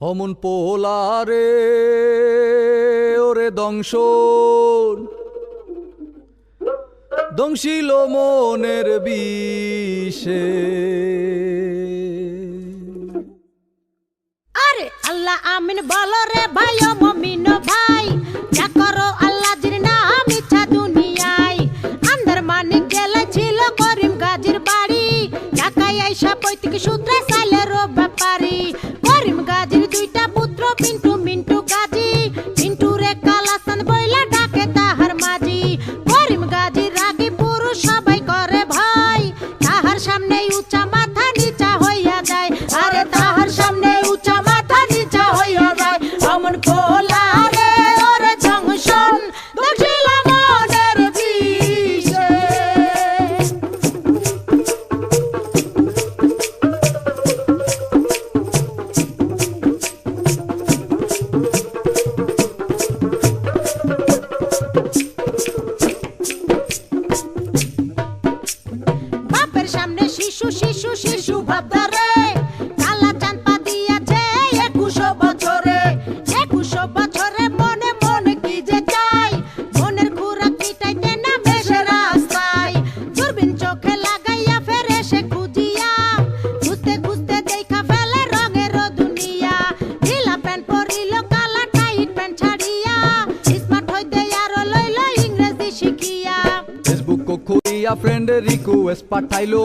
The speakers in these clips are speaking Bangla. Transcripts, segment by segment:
অমন পোলারে, ওরে দংশন। দংশিল মনের বিষে। আরে আল্লাহ আমিন বলো রে ভাই মমিন ভাই, যা করো আল্লাহ জির নাম ইচ্ছা দুনিয়ায়। আন্দার মানিক গেলে ছিল করিম গাজীর বাড়ি, ঢাকায় আইসা পৈতৃক সূত্রে শিশু কালা দুনিয়া। ঢিলা প্যান্ট পরিল, কালা টাইট প্যান্ট ছাড়িয়া। ইংরেজি শিখিয়া। ফেসবুক করিয়া ফ্রেন্ড রিকোয়েস্ট পাঠাইলো।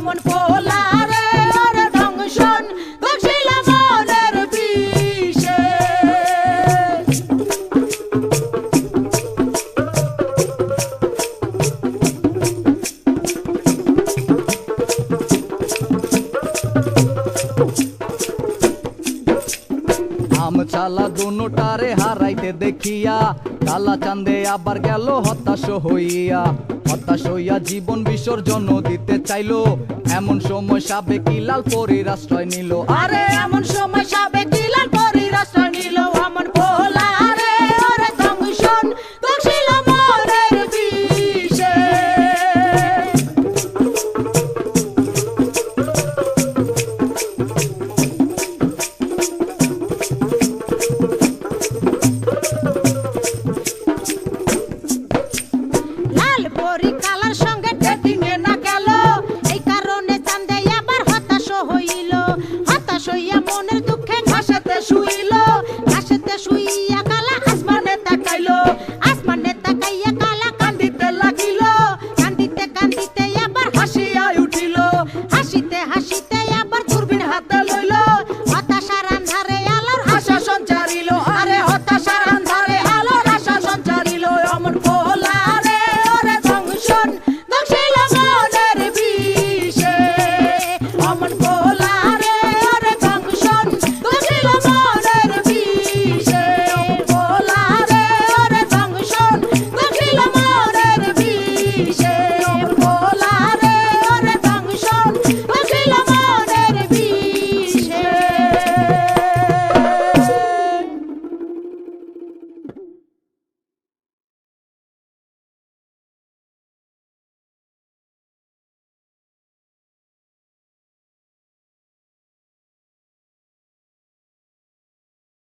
অমন পোলা রে ওরে দংশন দক্ষিণ মনের বিষে। আম চালা দুটারে হারাইতে দেখিয়া, কালা চান্দে আবার গেল হতাশ হইয়া। হতাশ হইয়া জীবন বিসর্জন দিতে চাইলো। এমন সময় সাবে কি লাল পরির আশ্রয় নিল। আরে, এমন সময় সাবে দিলাল পরির হতাশ হইয়া